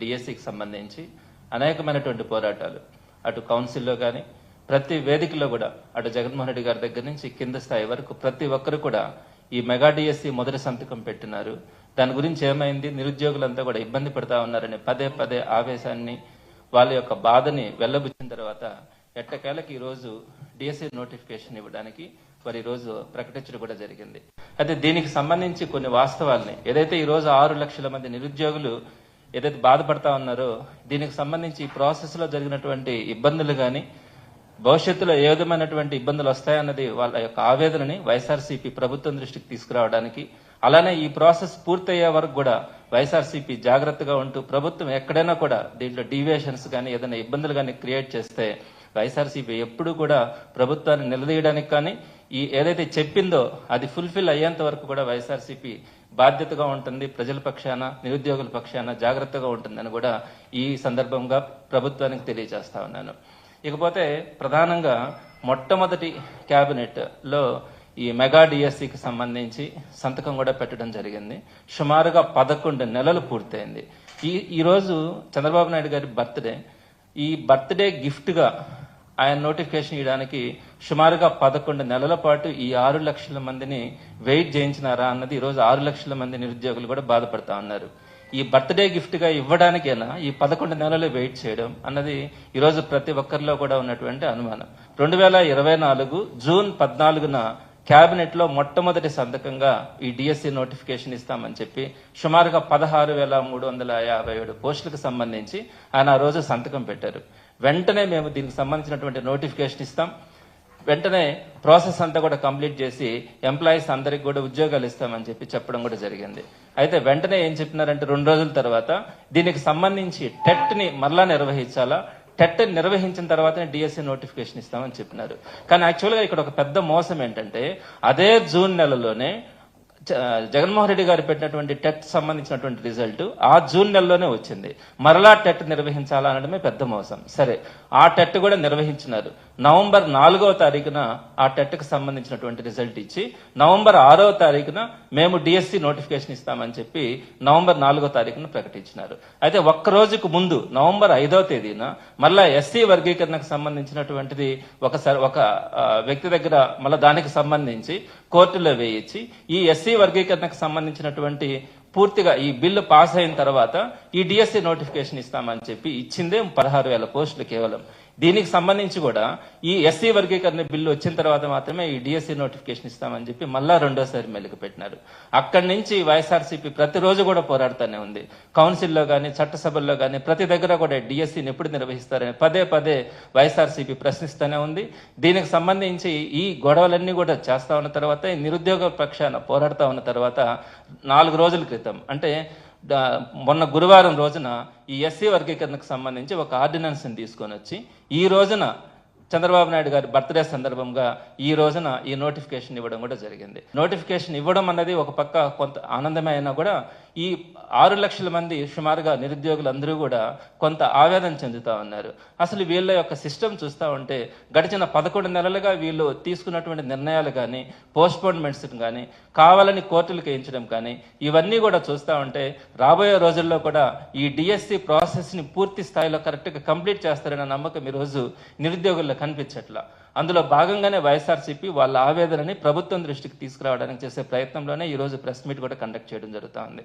డిఎస్సికి సంబంధించి అనేకమైనటువంటి పోరాటాలు. అటు కౌన్సిల్లో కానీ ప్రతి వేదికలో కూడా అటు జగన్మోహన్ రెడ్డి గారి దగ్గర నుంచి కింద స్థాయి వరకు ప్రతి ఒక్కరు కూడా ఈ మెగా డిఎస్సి మొదటి సంతకం పెట్టినారు. దాని గురించి ఏమైంది? నిరుద్యోగులంతా కూడా ఇబ్బంది పడతా ఉన్నారని పదే పదే ఆవేశాన్ని వాళ్ళ యొక్క బాధని వెళ్ళబుచ్చిన తర్వాత ఎట్టకేలకి ఈరోజు డిఎస్సి నోటిఫికేషన్ ఇవ్వడానికి వారు ఈరోజు ప్రకటించడం కూడా జరిగింది. అయితే దీనికి సంబంధించి కొన్ని వాస్తవాల్ని ఏదైతే ఈరోజు ఆరు లక్షల మంది నిరుద్యోగులు ఏదైతే బాధపడతా ఉన్నారో దీనికి సంబంధించి ఈ ప్రాసెస్లో జరిగినటువంటి ఇబ్బందులు కానీ భవిష్యత్తులో ఏ విధమైనటువంటి ఇబ్బందులు వస్తాయన్నది వాళ్ళ యొక్క ఆవేదనని వైఎస్ఆర్సీపీ ప్రభుత్వం దృష్టికి తీసుకురావడానికి అలానే ఈ ప్రాసెస్ పూర్తయ్యే వరకు కూడా వైఎస్ఆర్సీపీ జాగ్రత్తగా ఉంటూ ప్రభుత్వం ఎక్కడైనా కూడా దీంట్లో డీవియేషన్స్ కానీ ఏదైనా ఇబ్బందులు కానీ క్రియేట్ చేస్తే వైఎస్ఆర్సీపీ ఎప్పుడు కూడా ప్రభుత్వాన్ని నిలదీయడానికి కానీ ఈ ఏదైతే చెప్పిందో అది ఫుల్ఫిల్ అయ్యేంత వరకు కూడా వైఎస్ఆర్సీపీ బాధ్యతగా ఉంటుంది ప్రజల పక్షాన నిరుద్యోగుల పక్షాన జాగ్రత్తగా ఉంటుందని కూడా ఈ సందర్భంగా ప్రభుత్వానికి తెలియజేస్తా ఉన్నాను. ఇకపోతే ప్రధానంగా మొట్టమొదటి క్యాబినెట్లో లో ఈ మెగా డిఎస్సికి సంబంధించి సంతకం కూడా పెట్టడం జరిగింది. సుమారుగా పదకొండు నెలలు పూర్తయింది. ఈ ఈరోజు చంద్రబాబు నాయుడు గారి బర్త్డే. ఈ బర్త్డే గిఫ్ట్గా ఆయన నోటిఫికేషన్ ఇవ్వడానికి సుమారుగా పదకొండు నెలల పాటు ఈ ఆరు లక్షల మందిని వెయిట్ చేయించినారా అన్నది ఈరోజు ఆరు లక్షల మంది నిరుద్యోగులు కూడా బాధపడతా ఉన్నారు. ఈ బర్త్డే గిఫ్ట్గా ఇవ్వడానికైనా ఈ పదకొండు నెలలు వెయిట్ చేయడం అన్నది ఈరోజు ప్రతి ఒక్కరిలో కూడా ఉన్నటువంటి అనుమానం. రెండు వేల ఇరవై నాలుగు జూన్ పద్నాలుగున కేబినెట్లో మొట్టమొదటి సంతకంగా ఈ డిఎస్సి నోటిఫికేషన్ ఇస్తామని చెప్పి సుమారుగా పదహారు వేల మూడు వందల యాభై ఏడు పోస్టులకు సంబంధించి ఆయన ఆ రోజు సంతకం పెట్టారు. వెంటనే మేము దీనికి సంబంధించినటువంటి నోటిఫికేషన్ ఇస్తాం. వెంటనే ప్రాసెస్ అంతా కూడా కంప్లీట్ చేసి ఎంప్లాయీస్ అందరికి కూడా ఉద్యోగాలు ఇస్తామని చెప్పి చెప్పడం కూడా జరిగింది. అయితే వెంటనే ఏం చెప్పినారంటే రెండు రోజుల తర్వాత దీనికి సంబంధించి టెట్ని మరలా నిర్వహించాలా? టెట్ నిర్వహించిన తర్వాతనే డిఎస్సి నోటిఫికేషన్ ఇస్తామని చెప్పినారు. కానీ యాక్చువల్గా ఇక్కడ ఒక పెద్ద మోసం ఏంటంటే అదే జూన్ నెలలోనే జగన్మోహన్ రెడ్డి గారు పెట్టినటువంటి టెట్ సంబంధించినటువంటి రిజల్ట్ ఆ జూన్ నెలలోనే వచ్చింది. మరలా టెట్ నిర్వహించాలనడమే పెద్ద మోసం. సరే ఆ టెట్ కూడా నిర్వహించినారు. నవంబర్ నాలుగవ తారీఖున ఆ టెట్కు సంబంధించినటువంటి రిజల్ట్ ఇచ్చి నవంబర్ ఆరవ తారీఖున మేము డిఎస్సి నోటిఫికేషన్ ఇస్తామని చెప్పి నవంబర్ నాలుగో తారీఖున ప్రకటించినారు. అయితే ఒక్క రోజుకు ముందు నవంబర్ ఐదవ తేదీన మళ్ళా ఎస్సీ వర్గీకరణకు సంబంధించినటువంటిది ఒకసారి ఒక వ్యక్తి దగ్గర మళ్ళీ దానికి సంబంధించి కోర్టులో వేయించి ఈ ఎస్సీ వర్గీకరణకు సంబంధించినటువంటి పూర్తిగా ఈ బిల్లు పాస్ అయిన తర్వాత ఈ డిఎస్సి నోటిఫికేషన్ ఇస్తామని చెప్పి ఇచ్చిందే పదహారు వేల పోస్టులు కేవలం. దీనికి సంబంధించి కూడా ఈ ఎస్సీ వర్గీకరణ బిల్లు వచ్చిన తర్వాత మాత్రమే ఈ డిఎస్సి నోటిఫికేషన్ ఇస్తామని చెప్పి మళ్ళా రెండోసారి మెలుగు పెట్టినారు. అక్కడి నుంచి వైఎస్ఆర్సీపీ ప్రతిరోజు కూడా పోరాడుతూనే ఉంది. కౌన్సిల్లో కానీ చట్టసభల్లో కానీ ప్రతి దగ్గర కూడా డిఎస్సిని ఎప్పుడు నిర్వహిస్తారని పదే పదే వైఎస్ఆర్సీపీ ప్రశ్నిస్తూనే ఉంది. దీనికి సంబంధించి ఈ గొడవలన్నీ కూడా చేస్తా ఉన్న తర్వాత ఈ నిరుద్యోగ పక్షాన పోరాడుతూ ఉన్న తర్వాత నాలుగు రోజుల క్రితం అంటే మొన్న గురువారం రోజున ఈ ఎస్సీ వర్గీకరణకు సంబంధించి ఒక ఆర్డినెన్స్ని తీసుకొని వచ్చి ఈ రోజున చంద్రబాబు నాయుడు గారి బర్త్డే సందర్భంగా ఈ రోజున ఈ నోటిఫికేషన్ ఇవ్వడం కూడా జరిగింది. నోటిఫికేషన్ ఇవ్వడం అన్నది ఒక పక్క కొంత ఆనందమే అయినా కూడా ఈ ఆరు లక్షల మంది సుమారుగా నిరుద్యోగులందరూ కూడా కొంత ఆవేదన చెందుతా ఉన్నారు. అసలు వీళ్ళ యొక్క సిస్టమ్ చూస్తూ ఉంటే గడిచిన పదకొండు నెలలుగా వీళ్ళు తీసుకున్నటువంటి నిర్ణయాలు కానీ పోస్ట్పోన్మెంట్స్ కానీ కావాలని కోర్టులకు వేయించడం కానీ ఇవన్నీ కూడా చూస్తూ ఉంటే రాబోయే రోజుల్లో కూడా ఈ డిఎస్సి ప్రాసెస్ని పూర్తి స్థాయిలో కరెక్ట్గా కంప్లీట్ చేస్తారనే నమ్మకం ఈరోజు నిరుద్యోగుల్లో కనిపించట్లా. అందులో భాగంగానే వైఎస్ఆర్సీపీ వాళ్ళ ఆవేదనని ప్రభుత్వం దృష్టికి తీసుకురావడానికి చేసే ప్రయత్నంలోనే ఈరోజు ప్రెస్ మీట్ కూడా కండక్ట్ చేయడం జరుగుతూ ఉంది.